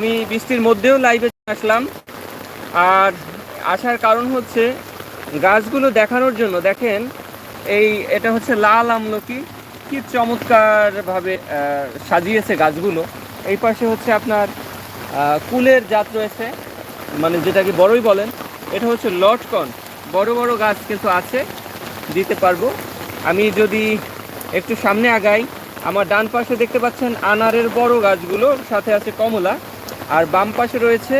আমি বৃষ্টির মধ্যেও লাইভে আসলাম। আর আসার কারণ হচ্ছে গাছগুলো দেখানোর জন্য, দেখেন, এই এটা হচ্ছে লাল আমলকি। কি চমৎকারভাবে সাজিয়েছে গাছগুলো। এই পাশে হচ্ছে আপনার কুলের জাত রয়েছে মানে যেটাকে বড়ই বলেন, এটা হচ্ছে লটকন। বড় বড় গাছ কিন্তু আছে, দিতে পারব। আমি যদি একটু সামনে আগাই, আমার ডান পাশে দেখতে পাচ্ছেন আনারের বড় গাছগুলো, সাথে আছে কমলা। আর বাম পাশে রয়েছে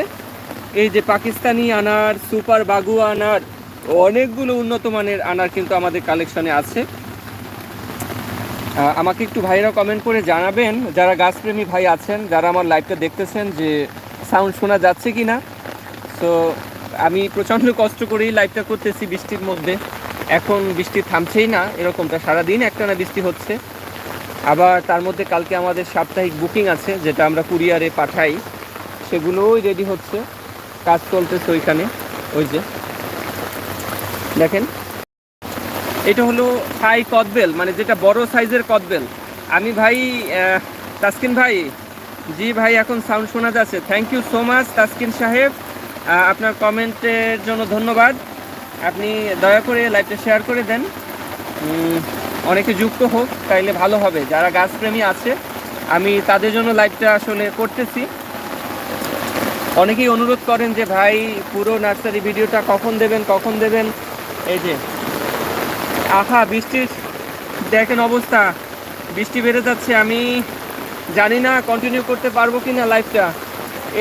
এই যে পাকিস্তানি আনার, সুপার বাগুয়া আনার, অনেকগুলো উন্নত মানের আনার কিন্তু আমাদের কালেকশনে আছে। আমাকে একটু ভাইরা কমেন্ট করে জানাবেন, যারা গাছপ্রেমী ভাই আছেন, যারা আমার লাইভটা দেখতেছেন যে সাউন্ড শোনা যাচ্ছে কি না তো আমি প্রচণ্ড কষ্ট করেই লাইভটা করতেছি বৃষ্টির মধ্যে। এখন বৃষ্টি থামছেই না, এরকমটা সারাদিন একটানা বৃষ্টি হচ্ছে। আবার তার মধ্যে কালকে আমাদের সাপ্তাহিক বুকিং আছে, যেটা আমরা কুরিয়ারে পাঠাই। সেগুলোই রেডি হচ্ছে। কাজ চলতেছে ওইখানে, ওই যে। দেখেন, এটা হলো থাই কদবেল মানে যেটা বড় সাইজের কদবেল। আমি ভাই তাসকিন ভাই, জি ভাই, এখন সাউন্ড শোনা যাচ্ছে। Thank you so much Taskin সাহেব। আপনার কমেন্টের জন্য ধন্যবাদ। আপনি দয়া করে লাইভটা শেয়ার করে দেন। অনেকে যুক্ত হোক, তাইলে ভালো হবে। যারা গাছপ্রেমী আছে, আমি তাদের জন্য লাইভটা আসলে করতেছি। অনেকেই অনুরোধ করেন যে, ভাই, পুরো নার্সারি ভিডিওটা কখন দেবেন কখন দেবেন? এই যে, আহা বৃষ্টির দেখেন অবস্থা। বৃষ্টি বেড়ে যাচ্ছে, আমি জানি না কন্টিনিউ করতে পারব কি না লাইফটা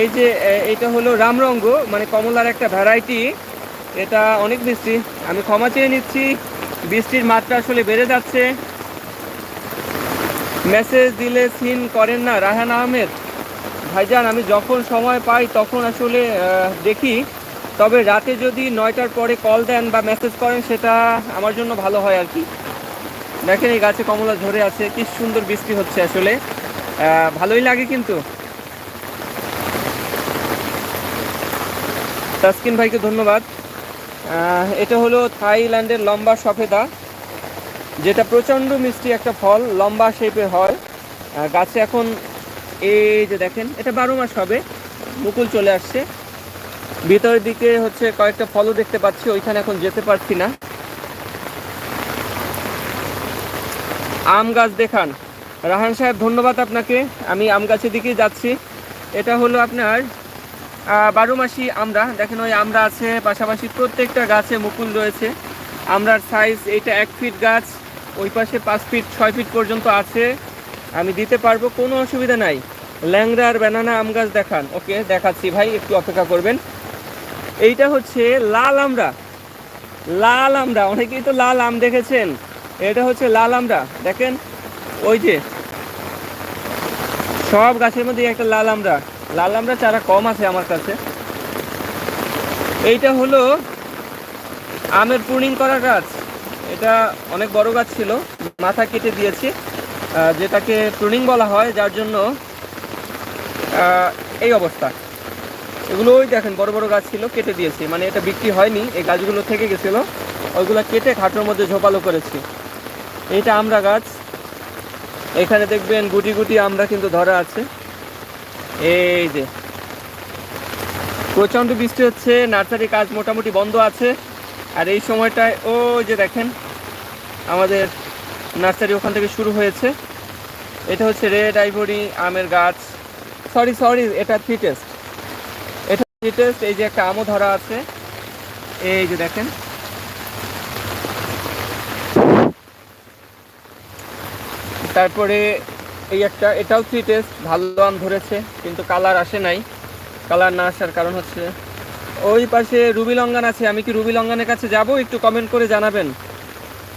এই যে এটা হলো রামরঙ্গ মানে কমলার একটা ভ্যারাইটি এটা অনেক বৃষ্টি আমি ক্ষমা চেয়ে নিচ্ছি। বৃষ্টির মাত্রা আসলে বেড়ে যাচ্ছে। মেসেজ দিলে সিন করেন না রাহান আহমেদ। ভাইজান, আমি যখন সময় পাই তখন আসলে দেখি। তবে রাতে যদি নয়টার পরে কল দেন বা মেসেজ করেন, সেটা আমার জন্য ভালো হয় আর কি। দেখেন এই গাছে কমলা ঝরে আছে, কি সুন্দর বৃষ্টি হচ্ছে আসলে। ভালোই লাগে কিন্তু। তাসকিন ভাইকে ধন্যবাদ। এটা হলো থাইল্যান্ডের লম্বা সফেদা, যেটা প্রচণ্ড মিষ্টি একটা ফল, লম্বা শেপে হয়। গাছে এখন এই যে দেখেন, এটা বারো মাস হবে, মুকুল চলে আসছে। ভিতরের দিকে হচ্ছে কয়েকটা ফলও দেখতে পাচ্ছি, ওইখানে এখন যেতে পারছি না। আম গাছ দেখান। রাহান সাহেব, ধন্যবাদ আপনাকে, আমি আম গাছের দিকেই যাচ্ছি। এটা হলো আপনার বারো মাসি আমরা দেখেন, ওই আমরা আছে, পাশাপাশি প্রত্যেকটা গাছে মুকুল রয়েছে। আমরার সাইজ এইটা এক ফিট গাছ, ওই পাশে পাঁচ ফিট ছয় ফিট পর্যন্ত আছে। আমি দিতে পারব, কোনো অসুবিধা নাই। ল্যাংড়ার ব্যানানা আম গাছ দেখান। ওকে, দেখাচ্ছি ভাই, একটু অপেক্ষা করবেন। এইটা হচ্ছে লাল আমরা লাল আমরা অনেকেই তো লাল আম দেখেছেন। এটা হচ্ছে লাল আমরা দেখেন? ওই যে, সব গাছের মধ্যে একটা লাল আমরা লাল আমরা চারা কম আছে আমার কাছে। এইটা হলো আমের প্রুনিং করা গাছ। এটা অনেক বড় গাছ ছিল, মাথা কেটে দিয়েছি। যেটাকে প্রুনিং বলা হয়, যার জন্য এই অবস্থা। এগুলো ওই দেখেন, বড় বড় গাছ ছিল, কেটে দিয়েছি। মানে এটা বিক্রি হয়নি, এই গাছগুলো থেকে গেছিল। ওইগুলো কেটে খাটোর মধ্যে ঝোপালো করেছি। এইটা আমরা গাছ। এখানে দেখবেন, গুটি গুটি আমরা কিন্তু ধরা আছে। এই যে। প্রচণ্ড বৃষ্টি হচ্ছে, নার্সারি কাজ মোটামুটি বন্ধ আছে। আর এই সময়টায়, ওই যে দেখেন, আমাদের নার্সারি ওখান থেকে শুরু হয়েছে। এটা হচ্ছে রেড আইভরি আমের গাছ। সরি সরি এটা থ্রি টেস্ট এটা থ্রি টেস্ট এই যে একটা আমও ধরা আছে। এই যে দেখেন। তারপরে এই একটা, এটাও থ্রি টেস্ট ভালো আম ধরেছে, কিন্তু কালার আসে নাই। কালার না আসার কারণ হচ্ছে, ওই পাশে রুবি লঙ্গান আছে, আমি কি রুবি লঙ্গানের কাছে যাব? একটু কমেন্ট করে জানাবেন।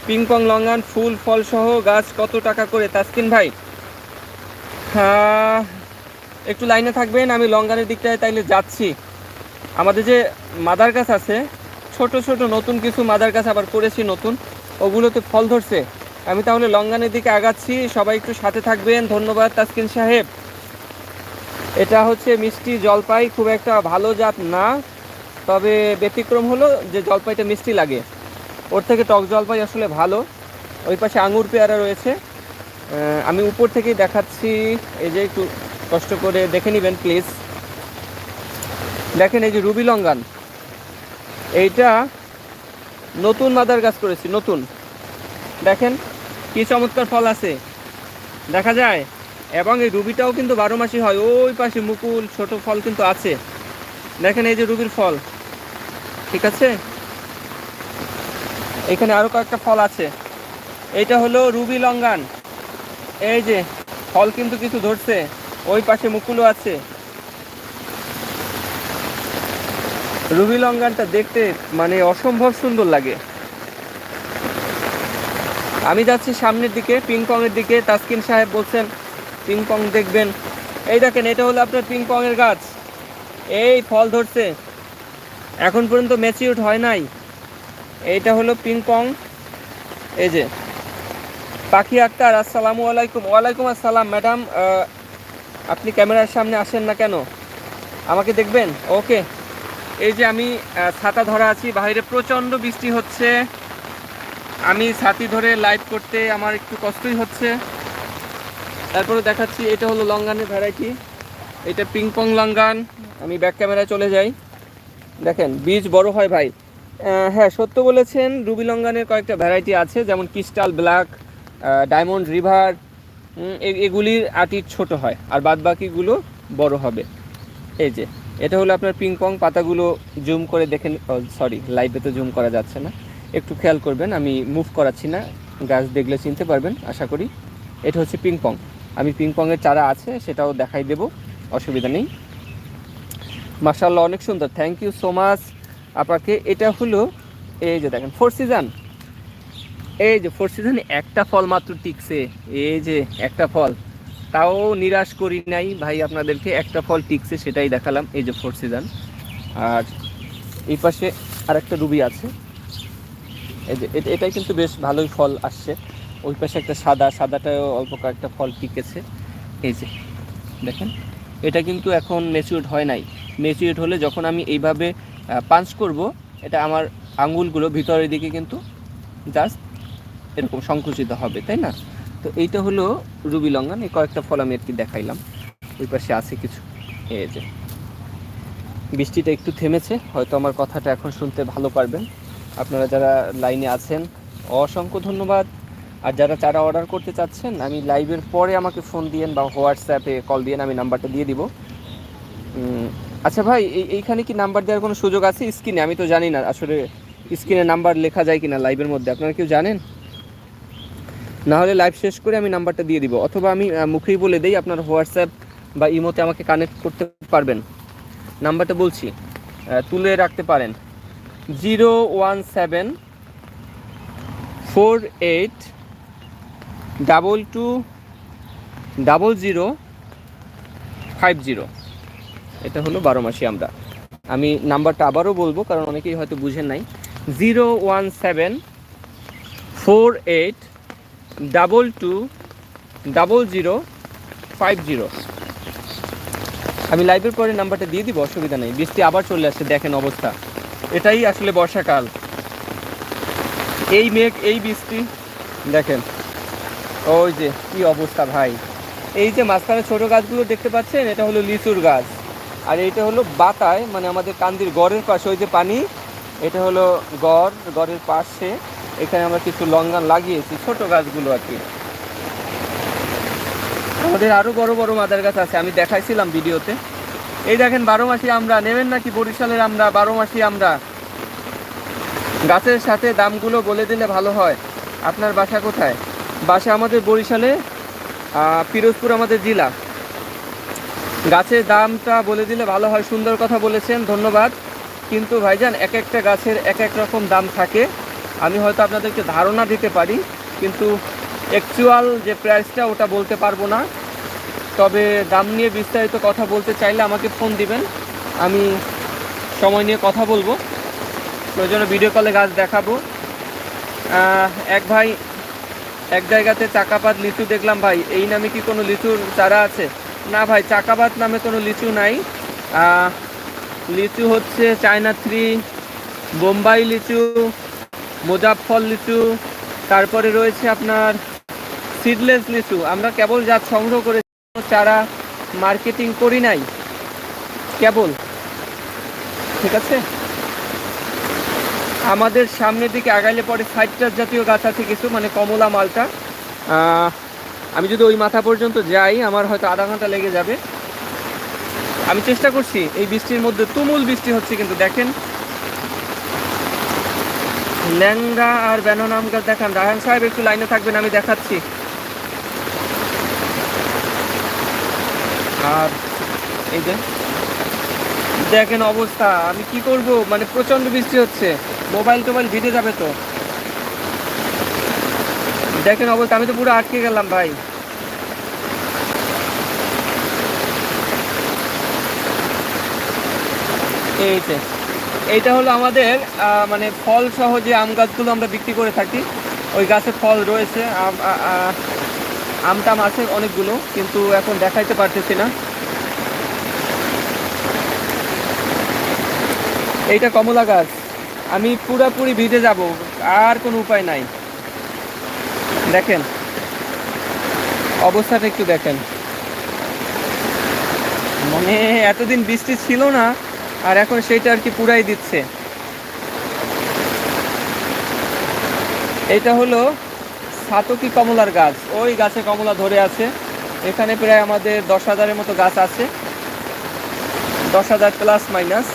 পিং পং লঙ্গান, ফুল, ফল সহ গাছ কত টাকা করে? তাসকিন ভাই। একটু লাইনে থাকবেন, আমি লঙ্গানের দিকটায় তাইলে যাচ্ছি। আমাদের যে মাদার গাছ আছে, ছোট ছোট, নতুন কিছু মাদার গাছ আবার করেছি নতুন, ওগুলোতে ফল ধরছে। আমি তাহলে লঙ্গানের দিকে আগাচ্ছি, সবাই একটু সাথে থাকবেন। ধন্যবাদ তাসকিন সাহেব। এটা হচ্ছে মিষ্টি জলপাই, খুব একটা ভালো জাত না, তবে ব্যতিক্রম হলো যে জলপাইটা মিষ্টি লাগে। ওর থেকে টক জলপাই আসলে ভালো। ওই পাশে আঙুর পেয়ারা রয়েছে। আমি উপর থেকেই দেখাচ্ছি। এই যে একটু কষ্ট করে দেখে নেবেন, প্লিজ। দেখেন এই যে রুবি লঙ্গান। এইটা নতুন মাদার গাছ করেছি, নতুন। দেখেন কি চমৎকার ফল আছে। দেখা যায়? এবং এই রুবিটাও কিন্তু বারো মাসই হয়। ওই পাশে মুকুল, ছোট ফল কিন্তু আছে। দেখেন এই যে রুবির ফল। ঠিক আছে? এখানে আরও কয়েকটা ফল আছে। এটা হলো রুবি লঙ্গান। এই যে, ফল কিন্তু কিছু ধরছে। ওই পাশে মুকুলও আছে। রুবি লঙ্গানটা দেখতে মানে অসম্ভব সুন্দর লাগে। আমি যাচ্ছি সামনের দিকে পিংপং এর দিকে। তাসকিন সাহেব বলছেন, পিংপং দেখবেন। এই দেখেন, এটা হলো আপনার পিংপং এর গাছ। এই ফল ধরছে। এখন পর্যন্ত ম্যাচিউর হয় নাই। এইটা হলো পিংপং এই যে, পাখি আক্তার, আসসালামু আলাইকুম। ওয়ালাইকুম আসসালাম, ম্যাডাম আপনি ক্যামেরার সামনে আসেন না কেন? আমাকে দেখবেন? ওকে। এই যে আমি ছাতা ধরা আছি, বাইরে প্রচণ্ড বৃষ্টি হচ্ছে। আমি ছাতি ধরে লাইভ করতে আমার একটু কষ্টই হচ্ছে। তারপরে দেখাচ্ছি, এটা হলো লঙ্গানের ভ্যারাইটি এটা পিংপং লঙ্গান। আমি ব্যাক ক্যামেরায় চলে যাই। দেখেন, বীজ বড় হয় ভাই। হ্যাঁ সত্য বলেছেন, রুবি লঙ্গানের কয়েকটা ভ্যারাইটি আছে, যেমন ক্রিস্টাল ব্ল্যাক ডায়মন্ড রিভার এগুলির আটির ছোট হয়, আর বাদ বাকিগুলো বড় হবে। এই যে, এটা হলো আপনার পিংপং পাতাগুলো জুম করে দেখেন সরি লাইভে তো জুম করা যাচ্ছে না। একটু খেয়াল করবেন, আমি মুভ করাচ্ছি না, গাছ দেখলে চিনতে পারবেন, আশা করি। এটা হচ্ছে পিংপং আমি পিংপংয়ের চারা আছে, সেটাও দেখাই দেব, অসুবিধা নেই। মার্শাল্লাহ অনেক সুন্দর। থ্যাংক ইউ সো মাচ আপনাকে এটা হলো এই যে দেখেন ফোর সিজন এই যে ফোর সিজনে একটা ফল মাত্র টিকছে। এই যে একটা ফল। তাও নিরাশ করি নাই ভাই আপনাদেরকে, একটা ফল টিকছে সেটাই দেখালাম, এই যে ফোর সিজন আর এই পাশে আরেকটা রুবি আছে। এই যে এটা- এটাই কিন্তু বেশ ভালোই ফল আসছে। ওই পাশে একটা সাদা, সাদাটাও অল্প কয়েকটা ফল টিকেছে। এই যে, দেখেন, এটা কিন্তু এখন ম্যাচিউরড হয় নাই। ম্যাচিউরড হলে যখন আমি এইভাবে পাঞ্চ করব। এটা আমার আঙুলগুলো ভিতরের দিকে কিন্তু জাস্ট এরকম সংকুচিত হবে, তাই না? তো এইটা হলো রুবি লঙ্গান, এই কয়েকটা ফল আমি আর কি দেখাইলাম। ওই পাশে আছে কিছু। এই যে। বৃষ্টিটা একটু থেমেছে, হয়তো আমার কথাটা এখন শুনতে ভালো পারবেন। আপনারা যারা লাইনে আছেন, অসংখ্য ধন্যবাদ। আর যারা চারা অর্ডার করতে চাচ্ছেন, আমি লাইভের পরে আমাকে ফোন দিয়েন বা হোয়াটসঅ্যাপে কল দিয়েন, আমি নাম্বারটা দিয়ে দিব। আচ্ছা ভাই এইখানে কি নাম্বার দেওয়ার কোনো সুযোগ আছে? স্ক্রিনে আমি তো জানি না আসলে স্ক্রিনে নাম্বার লেখা যায় কিনা লাইভের মধ্যে। আপনারা কেউ জানেন? না হলে লাইভ শেষ করে আমি নাম্বারটা দিয়ে দিব। অথবা আমি মুখেই বলে দেই, আপনার হোয়াটসঅ্যাপ বা ইমোতে আমাকে কানেক্ট করতে পারবেন। নাম্বারটা বলছি তুলে রাখতে পারেন। Zero one seven four eight double two double zero five zero. এটা হলো বারো মাসি আমরা। আমি নাম্বারটা আবারও বলব, কারণ অনেকেই হয়তো বুঝেন নাই। Zero one seven four eight double two double zero five zero. আমি লাইভের পরে নাম্বারটা দিয়ে দিব, অসুবিধা নেই। বৃষ্টি আবার চলে আসছে, দেখেন অবস্থা। এটাই আসলে বর্ষাকাল। এই মেঘ, এই বৃষ্টি, দেখেন। ওই যে, কি অবস্থা ভাই। এই যে মাঝখানে ছোট গাছগুলো দেখতে পাচ্ছেন, এটা হলো লিচুর গাছ। আর এটা হলো বাতায় মানে আমাদের কান্দির গড়ের পাশে, ওই যে পানি, এটা হলো গড়, গড়ের পাশে। এখানে আমরা কিছু লঙ্গান লাগিয়েছি, ছোট গাছগুলো আর কি। আমাদের আরও বড় বড় মাদার গাছ আছে, আমি দেখাইছিলাম ভিডিওতে। এই দেখেন, বারো মাসি আমরা, নেবেন নাকি বরিশালের আমরা, বারো মাসি আমরা? গাছের সাথে দামগুলো বলে দিলে ভালো হয়। আপনার বাসা কোথায়? বাসা আমাদের বরিশালে পিরোজপুর আমাদের জেলা। গাছের দামটা বলে দিলে ভালো হয়, সুন্দর কথা বলেছেন, ধন্যবাদ। কিন্তু ভাইজান, এক একটা গাছের এক এক রকম দাম থাকে। আমি হয়তো আপনাদেরকে ধারণা দিতে পারি, কিন্তু অ্যাকচুয়াল যে প্রাইসটা ওটা বলতে পারব না। তবে দাম নিয়ে বিস্তারিত কথা বলতে চাইলে আমাকে ফোন দিবেন। আমি সময় নিয়ে কথা বলব। প্রয়োজনে ভিডিও কলে গাছ দেখাবো। এক ভাই, এক জায়গাতে চাকাপাত লিচু দেখলাম ভাই। এই নামে কি কোনো লিচুর চারা আছে? না ভাই চাকাপাত নামে কোনো লিচু নাই। লিচু হচ্ছে চায়না থ্রি, বোম্বাই লিচু, মোজাফফর লিচু, তারপরে রয়েছে আপনার সিডলেস লিচু। আমরা কেবল জাত সংগ্রহ করে চারা মার্কেটিং করি নাই। কেবল। ঠিক আছে? আমাদের সামনের দিকে আগাইলে পরে সাইট্রাস জাতীয় গাছ আছে কিছু মানে কমলা মালটা। আমি যদি ওই মাথা পর্যন্ত যাই, আমার হয়তো আধা ঘণ্টা লেগে যাবে। আমি চেষ্টা করছি এই বৃষ্টির মধ্যে, তুমুল বৃষ্টি হচ্ছে কিন্তু দেখেন। ল্যাংড়া আর ব্যানন আম গাছ দেখান। রাহান সাহেব একটু লাইনে থাকবেন, আমি দেখাচ্ছি। আর এই যে, দেখেন অবস্থা। আমি কি করব? মানে প্রচণ্ড বৃষ্টি হচ্ছে। মোবাইল টোবাইল ভিজে যাবে তো। দেখেন অবস্থা, আমি তো পুরো আটকে গেলাম ভাই। এই এইটা হলো আমাদের মানে ফল সহ যে আম গাছগুলো আমরা বিক্রি করে থাকি, ওই গাছে ফল রয়েছে আম টাম আছে অনেকগুলো, কিন্তু এখন দেখাইতে পারতেছি না। এইটা কমলা গাছ, আমি পুরাপুরি ভিজে যাব, আর কোনো উপায় নাই। দেখেন। অবস্থাটা একটু দেখেন। মানে এতদিন বৃষ্টি ছিল না, আর এখন সেটা আর কি পুরাই দিচ্ছে। এটা হলো সাতকি কমলার গাছ। ওই গাছে কমলা ধরে আছে। এখানে প্রায় আমাদের দশ হাজারের মতো গাছ আছে। দশ হাজার প্লাস মাইনাস।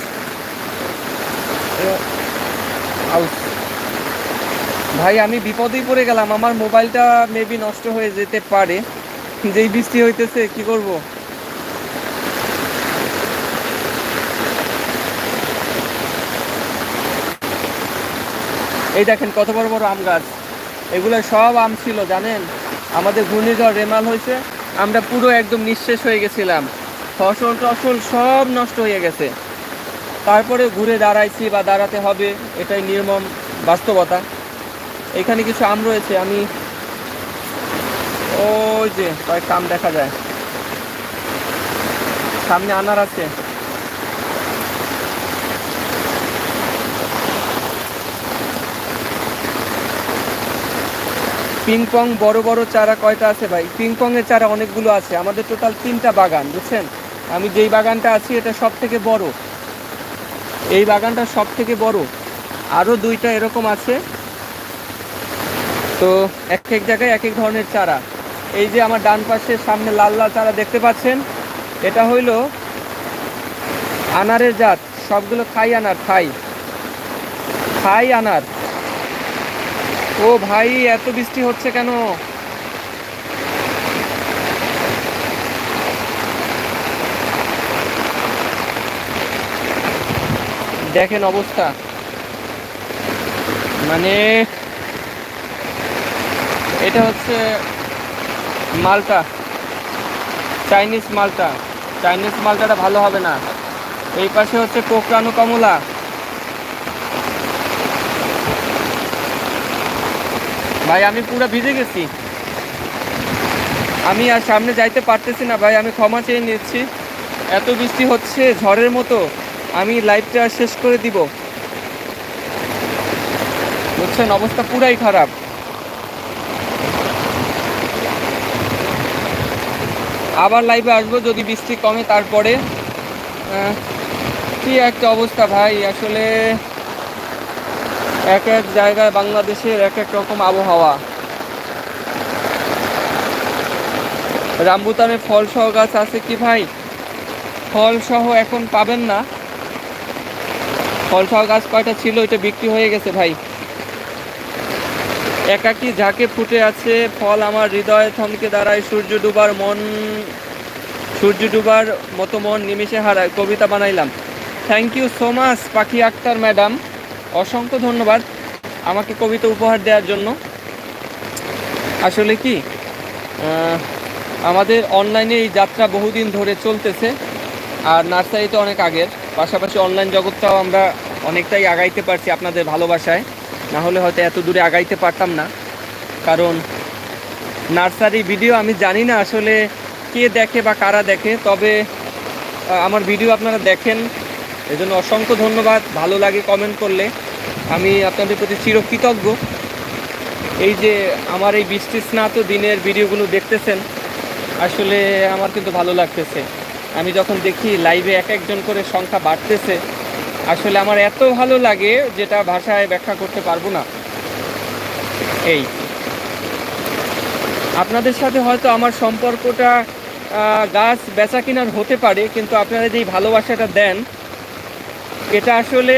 ভাই, আমি বিপদেই পড়ে গেলাম। আমার মোবাইলটা মেবি নষ্ট হয়ে যেতে পারে। যেই বৃষ্টি হইতেছে, কি করব? এই দেখেন, কত বড় বড় আম গাছ। এগুলো সব আম ছিল, জানেন? আমাদের ঘূর্ণিঝড় রেমাল হয়েছে। আমরা পুরো একদম নিঃশেষ হয়ে গেছিলাম। ফসল টসল সব নষ্ট হয়ে গেছে। তারপরে ঘুরে দাঁড়াইছি বা দাঁড়াতে হবে, এটাই নির্মম বাস্তবতা। এখানে কিছু আম রয়েছে, আমি ওই যে কয়েকটা আম দেখা যায়। সামনে আনার আছে। পিং পং বড় বড় চারা কয়টা আছে ভাই? পিং পং এর চারা অনেকগুলো আছে, আমাদের টোটাল তিনটা বাগান, বুঝছেন? আমি যেই বাগানটা আছি, এটা সব থেকে বড়। এই বাগানটা সব থেকে বড়। আরও দুইটা এরকম আছে। তো এক এক জায়গায় এক এক ধরনের চারা। এই যে আমার ডান পাশে সামনে লাল লাল চারা দেখতে পাচ্ছেন, এটা হইল আনারের জাত। সবগুলো খাই আনার, খাই। খাই আনার। ও ভাই, এত বৃষ্টি হচ্ছে কেন? দেখেন অবস্থা। মানে এটা হচ্ছে মালটা চাইনিজ মালটা। চাইনিজ মালটাটা ভালো হবে না। এই পাশে হচ্ছে কোকরানো কমলা। ভাই, আমি পুরো ভিজে গেছি। আমি আর সামনে যাইতে পারতেছি না ভাই, আমি ক্ষমা চেয়ে নিচ্ছি। এত বৃষ্টি হচ্ছে ঝড়ের মতো। আমি লাইভটা শেষ করে দিব। বুঝছেন? অবস্থা পুরাই খারাপ। আবার লাইভে আসব, যদি বৃষ্টি কমে তারপরে। কি একটা অবস্থা ভাই, আসলে এক এক জায়গায় বাংলাদেশের এক এক রকম আবহাওয়া। রামবুতানে ফল সহ গাছ আছে কি ভাই? ফল সহ এখন পাবেন না। ফল সহ গাছ কয়টা ছিল, এটা বিক্রি হয়ে গেছে ভাই। একাকি ঝাঁকে ফুটে আছে, ফল আমার হৃদয়ে থমকে দাঁড়ায়, সূর্য ডুবার মন, সূর্য ডুবার মতো মন নিমিশে হারায়, কবিতা বানাইলাম। থ্যাংক ইউ সো মাচ পাখি আক্তার ম্যাডাম। অসংখ্য ধন্যবাদ আমাকে কবিতা উপহার দেওয়ার জন্য। আসলে কি আমাদের অনলাইনে এই যাত্রা বহুদিন ধরে চলতেছে, আর নার্সারি তো অনেক আগের, পাশাপাশি অনলাইন জগৎটাও আমরা অনেকটাই আগাইতে পারছি আপনাদের ভালোবাসায়। না হলে হয়তো এত দূরে আগাইতে পারতাম না। কারণ নার্সারি ভিডিও আমি জানি না আসলে কে দেখে বা কারা দেখে, তবে আমার ভিডিও আপনারা দেখেন। এজন্য অসংখ্য ধন্যবাদ, ভালো লাগে কমেন্ট করলে। আমি আপনাদের প্রতি চিরকৃতজ্ঞ। এই যে আমার এই বৃষ্টি স্নাত দিনের ভিডিওগুলো দেখতেছেন, আসলে আমার কিন্তু ভালো লাগতেছে। আমি যখন দেখি লাইভে এক একজন করে সংখ্যা বাড়তেছে আসলে আমার এত ভালো লাগে যেটা ভাষায় ব্যাখ্যা করতে পারব না। এই। আপনাদের সাথে হয়তো আমার সম্পর্কটা গাছ বেচা কিনার হতে পারে, কিন্তু আপনারা যেই ভালোবাসাটা দেন, এটা আসলে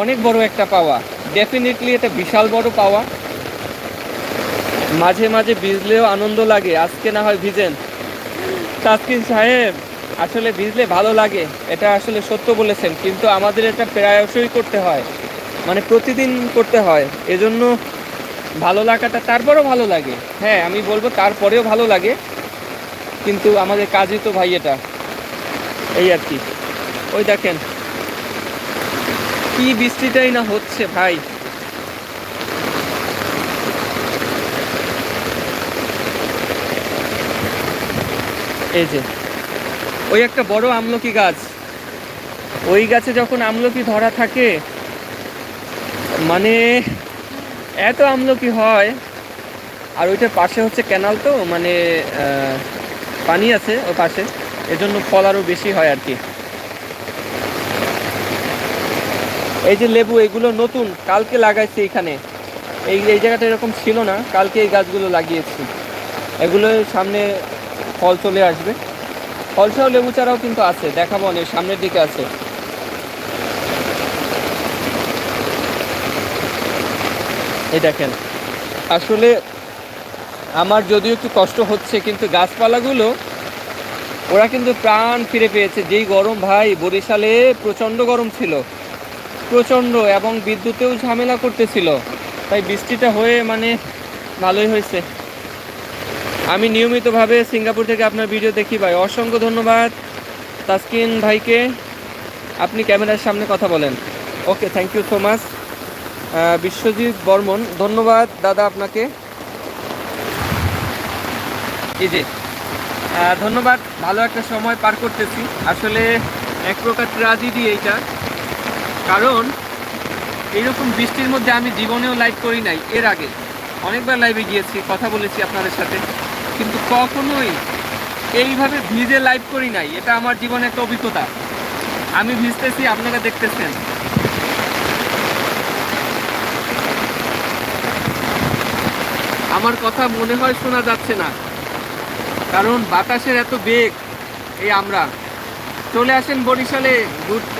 অনেক বড় একটা পাওয়া। ডেফিনেটলি এটা বিশাল বড় পাওয়া। মাঝে মাঝে ভিজলেও আনন্দ লাগে। আজকে না হয় ভিজেন। তাসকিন সাহেব আসলে ভিজলে ভালো লাগে, এটা আসলে সত্য বলেছেন, কিন্তু আমাদের এটা প্রায়শই করতে হয় মানে প্রতিদিন করতে হয়, এজন্য ভালো লাগাটা তারপরেও ভালো লাগে। হ্যাঁ আমি বলব তারপরেও ভালো লাগে, কিন্তু আমাদের কাজই তো ভাই এটা, এই আর কি। ওই দেখেন, কি বৃষ্টিটাই না হচ্ছে ভাই। এই যে। ওই একটা বড় আমলকি গাছ। ওই গাছে যখন আমলকি ধরা থাকে মানে এত আমলকি হয়, আর ওইটার পাশে হচ্ছে ক্যানাল তো মানে পানি আছে ওর পাশে, এজন্য ফল আরও বেশি হয় আর কি। এই যে লেবু, এগুলো নতুন, কালকে লাগাইছি এখানে। এই এই জায়গাটা এরকম ছিল না, কালকে এই গাছগুলো লাগিয়েছি। এগুলো সামনে ফল চলে আসবে। ফলসহ লেবু চারাও কিন্তু আছে, দেখাবো অনেক, সামনের দিকে আছে। এই দেখেন, আসলে আমার যদিও একটু কষ্ট হচ্ছে, কিন্তু গাছপালাগুলো, ওরা কিন্তু প্রাণ ফিরে পেয়েছে। যেই গরম ভাই, বরিশালে প্রচণ্ড গরম ছিল, প্রচণ্ড, এবং বিদ্যুতেও ঝামেলা করতেছিল। তাই বৃষ্টিটা হয়ে মানে ভালোই হয়েছে। আমি নিয়মিতভাবে সিঙ্গাপুর থেকে আপনার ভিডিও দেখি ভাই। অসংখ্য ধন্যবাদ তাসকিন ভাইকে। আপনি ক্যামেরার সামনে কথা বলেন। Okay thank you so much Biswajit Barman, ধন্যবাদ দাদা আপনাকে। এই যে ধন্যবাদ, ভালো একটা সময় পার করতেছি। আসলে এক প্রকার ট্রাজেডি এইটা। কারণ এইরকম বৃষ্টির মধ্যে আমি জীবনেও লাইভ করি নাই, এর আগে। অনেকবার লাইভে গিয়েছি, কথা বলেছি আপনাদের সাথে। কিন্তু কখনোই এইভাবে ভিজে লাইভ করি নাই। এটা আমার জীবনে একটা অভিজ্ঞতা। আমি ভিজতেছি, আপনারা দেখতেছেন। আমার কথা মনে হয় শোনা যাচ্ছে না। কারণ বাতাসের এত বেগ, এই আমরা। চলে আসেন বরিশালে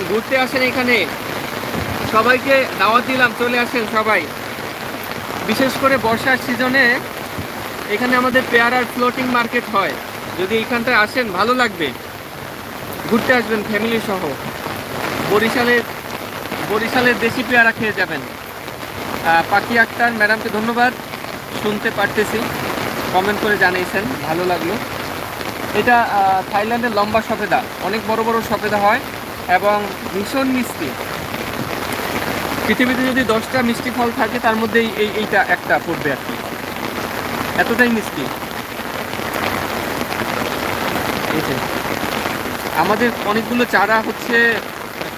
ঘুরতে আসেন এখানে। সবাইকে দাওয়াত দিলাম, চলে আসেন সবাই। বিশেষ করে বর্ষার সিজনে এখানে আমাদের পেয়ারার ফ্লোটিং মার্কেট হয়। যদি এখানটায় আসেন, ভালো লাগবে। ঘুরতে আসবেন ফ্যামিলি সহ। বরিশালের বরিশালের দেশি পেয়ারা খেয়ে যাবেন। পাখি আক্তার ম্যাডামকে ধন্যবাদ। শুনতে পারতেছি। কমেন্ট করে জানিয়েছেন, ভালো লাগল। এটা থাইল্যান্ডের লম্বা সফেদা। অনেক বড় বড় সফেদা হয় এবং ভীষণ মিষ্টি। পৃথিবীতে যদি দশটা মিষ্টি ফল থাকে, তার মধ্যে এই, এইটা একটা পড়বে আর কি। এতটাই মিষ্টি। আমাদের অনেকগুলো চারা হচ্ছে,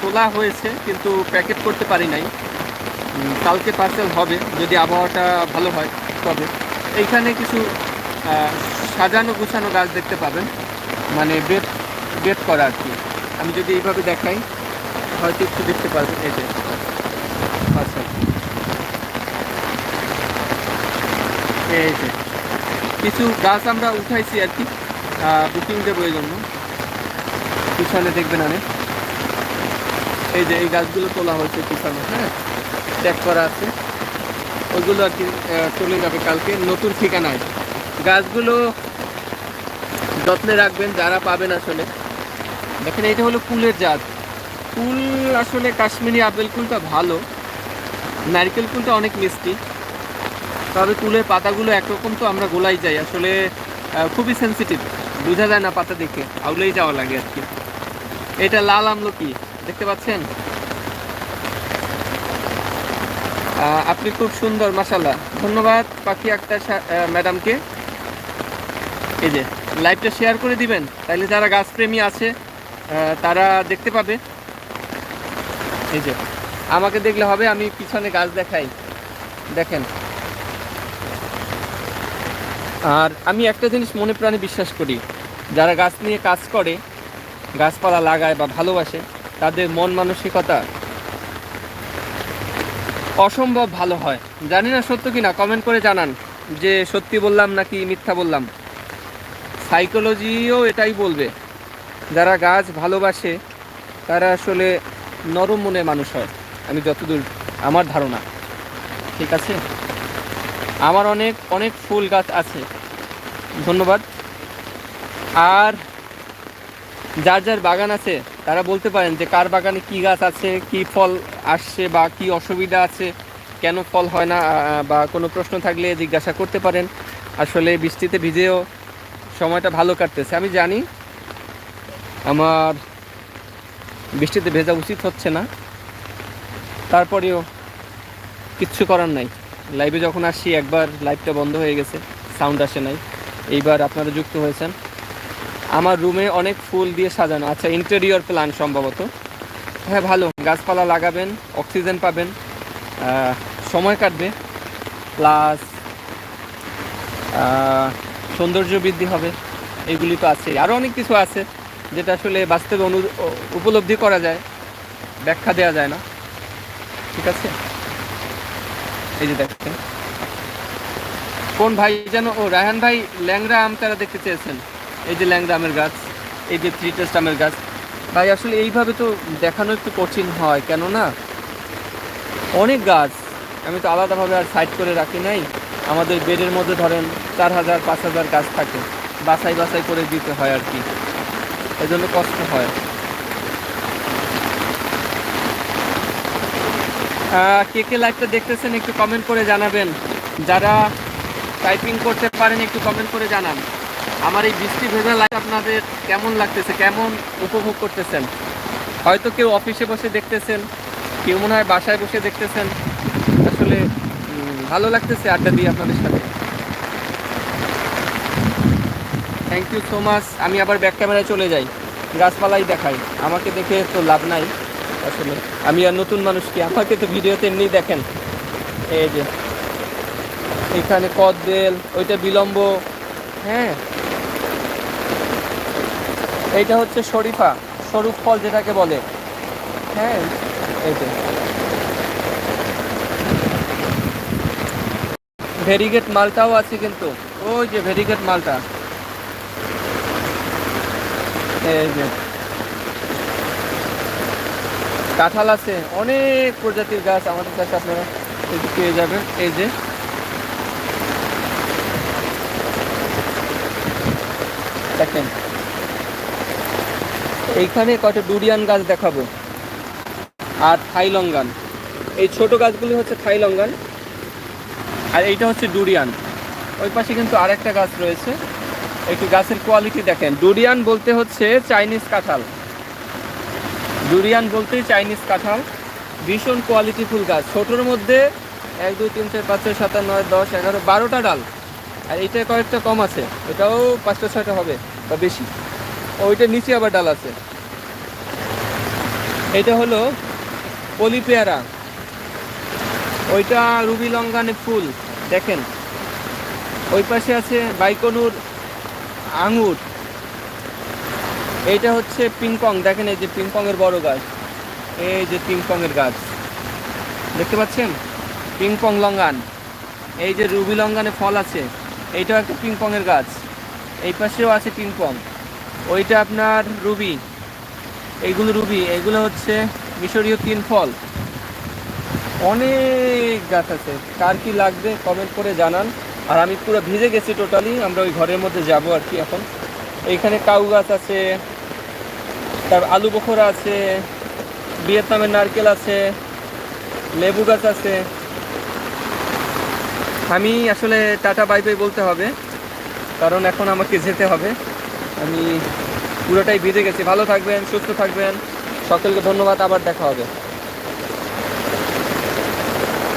তোলা হয়েছে, কিন্তু প্যাকেট করতে পারি নাই। কালকে পার্সেল হবে, যদি আবহাওয়াটা ভালো হয়, তবে। এইখানে কিছু সাজানো গুছানো গাছ দেখতে পাবেন। মানে বেড বেড করা আর কি। আমি যদি এইভাবে দেখাই, হয়তো একটু দেখতে পারবেন। এই যে আচ্ছা এই যে কিছু গাছ আমরা উঠাইছি আর কি বুকিং দেবো এই জন্য পিছনে দেখবেন আমি এই যে এই গাছগুলো তোলা হয়েছে পিছনে হ্যাঁ? ট্যাগ করা আছে। ওইগুলো আর কি চলে যাবে কালকে, নতুন ঠিকানায়। গাছগুলো যত্নে রাখবেন, যারা পাবেন আসলে। দেখেন এটা হলো ফুলের জাত। ফুল আসলে কাশ্মীরি আপেল কুলটা ভালো। নারকেল কুলটা অনেক মিষ্টি। তবে কুলের পাতাগুলো একরকম তো আমরা গোলাই যাই। আসলে খুবই সেন্সিটিভ বোঝা যায় না পাতা দেখে। আউলেই যাওয়া লাগে আর কি এটা লাল আমলকি দেখতে পাচ্ছেন? আপনি খুব সুন্দর মাসাল্লাহ ধন্যবাদ পাখি আক্তার ম্যাডামকে। এই যে লাইভটা শেয়ার করে দিবেন। তাহলে যারা গাছপ্রেমী আছে তারা দেখতে পাবে। এই যে, আমাকে দেখলে হবে, আমি পিছনে গাছ দেখাই। দেখেন। আর আমি একটা জিনিস মনে প্রাণে বিশ্বাস করি, যারা গাছ নিয়ে কাজ করে, গাছপালা লাগায় বা ভালোবাসে, তাদের মন মানসিকতা অসম্ভব ভালো হয়। জানি না সত্য কি না কমেন্ট করে জানান যে সত্যি বললাম নাকি মিথ্যা বললাম। সাইকোলজিও এটাই বলবে। যারা গাছ ভালোবাসে, তারা আসলে নরম মনে মানুষ হয়। আমি যতদূর, আমার ধারণা। ঠিক আছে? আমার অনেক অনেক ফুল গাছ আছে। ধন্যবাদ। আর যার যার বাগান আছে, তারা বলতে পারেন যে কার বাগানে কি গাছ আছে, কি ফল আসছে বা কি অসুবিধা আছে, কেন ফল হয় না বা কোনো প্রশ্ন থাকলে জিজ্ঞাসা করতে পারেন। আসলে বৃষ্টিতে ভিজেও সময়টা ভালো কাটতেছে। আমি জানি আমার বৃষ্টিতে ভেজা উচিত হচ্ছে না। তারপরেও কিচ্ছু করার নাই। লাইভে যখন আসি একবার লাইভটা বন্ধ হয়ে গেছে সাউন্ড আসে নাই। এইবার আপনারা যুক্ত হয়েছেন। আমার রুমে অনেক ফুল দিয়ে সাজানো। আচ্ছা ইন্টেরিয়র প্ল্যান সম্ভবত। হ্যাঁ ভালো। গাছপালা লাগাবেন অক্সিজেন পাবেন সময় কাটবে। প্লাস সৌন্দর্য বৃদ্ধি হবে। এগুলি তো আছে আরও অনেক কিছু আছে যেটা আসলে বাস্তবে অনু উপলব্ধি করা যায়। ব্যাখ্যা দেওয়া যায় না। ঠিক আছে? এই যে দেখছেন কোন ভাই যেন ও, রায়হান ভাই ল্যাংরা আম তারা দেখতে চেয়েছেন? এই যে ল্যাংরা আমের গাছ, এই যে থ্রি আমের গাছ। ভাই, আসলে এইভাবে তো দেখানো একটু কঠিন হয়, কেননা অনেক গাছ আমি তো আলাদাভাবে আর সাইড করে রাখি নাই। আমাদের বেডের মধ্যে ধরেন চার হাজার, পাঁচ হাজার গাছ থাকে। বাছাই বাছাই করে দিতে হয় আর কি। এজন্য কষ্ট হয়। কে কে লাইভটা দেখতেছেন একটু কমেন্ট করে জানাবেন। যারা টাইপিং করতে পারেন, একটু কমেন্ট করে জানান। আমার এই বৃষ্টি ভেজা লাইভ আপনাদের কেমন লাগতেছে? কেমন উপভোগ করতেছেন? হয়তো কেউ অফিসে বসে দেখতেছেন, কেউ মনে হয় বাসায় বসে দেখতেছেন। আসলে ভালো লাগতেছে আড্ডা দিয়ে আপনাদের সাথে। থ্যাংক ইউ সো মাচ আমি আবার ব্যাক ক্যামেরায় চলে যাই। গাছপালাই দেখাই। আমাকে দেখে তো লাভ নাই। আসলে আমি আর নতুন মানুষ কি? আমাকে তো ভিডিওতে এমনি দেখেন। এই যে, এখানে কদবেল, ওইটা বিলম্ব। হ্যাঁ। এইটা হচ্ছে শরীফা, স্বরূপ ফল যেটাকে বলে। হ্যাঁ এই যে। ভেরিগেট মালটাও আছে কিন্তু। ওই যে ভেরিগেট মালটা। এই যে। কাঁঠাল আছে, অনেক প্রজাতির গাছ আমাদের কাছে আপনারা পেয়ে যাবেন। এই যে। দেখেন। এইখানে কয়টা ডুরিয়ান গাছ দেখাবো। আর থাইলঙ্গান এই ছোট গাছগুলি হচ্ছে থাইলঙ্গান আর এইটা হচ্ছে ডুরিয়ান। ওই পাশে কিন্তু আরেকটা গাছ রয়েছে। একটু গাছের কোয়ালিটি দেখেন। ডুরিয়ান বলতে হচ্ছে চাইনিজ কাঁঠাল। ডুরিয়ান বলতেই চাইনিজ কাঁঠাল। ভীষণ কোয়ালিটি ফুল গাছ। ছোটোর মধ্যে এক, দুই, তিন, চার, পাঁচ, ছয়, সাত, আট, নয়, দশ, এগারো, বারোটা ডাল। আর এটা কয়েকটা কম আছে। এটাও পাঁচটা, ছয়টা হবে বা বেশি। ওইটার নিচে আবার ডাল আছে। এটা হলো পলি পেয়ারা ওইটা রুবি লঙ্গানে ফুল। দেখেন। ওই পাশে আছে বাইকনুর আঙুর। এইটা হচ্ছে পিংপং, দেখেন এই যে পিংপংয়ের বড় গাছ। এই যে পিংপংয়ের গাছ। দেখতে পাচ্ছেন? Ping pong longan. এই যে রুবি লঙ্গানে ফল আছে, এইটাও একটা পিংপংয়ের গাছ। এই পাশেও আছে পিংপং। ওইটা আপনার রুবি। এইগুলো রুবি, এইগুলো হচ্ছে মিশরীয় তিন ফল। অনেক গাছ আছে। কার কি লাগবে কমেন্ট করে জানান। আর আমি পুরো ভিজে গেছি টোটালি আমরা ওই ঘরের মধ্যে যাব আর কি এখন। এইখানে কাউ গাছ আছে তারপর আলু বখরা আছে, ভিয়েতনামের নারকেল আছে, লেবু গাছ আছে। আমি আসলে টাটা, বাই বাই বলতে হবে, কারণ এখন আমাকে যেতে হবে। আমি পুরোটাই ভিজে গেছি। ভালো থাকবেন, সুস্থ থাকবেন। সকলকে ধন্যবাদ, আবার দেখা হবে।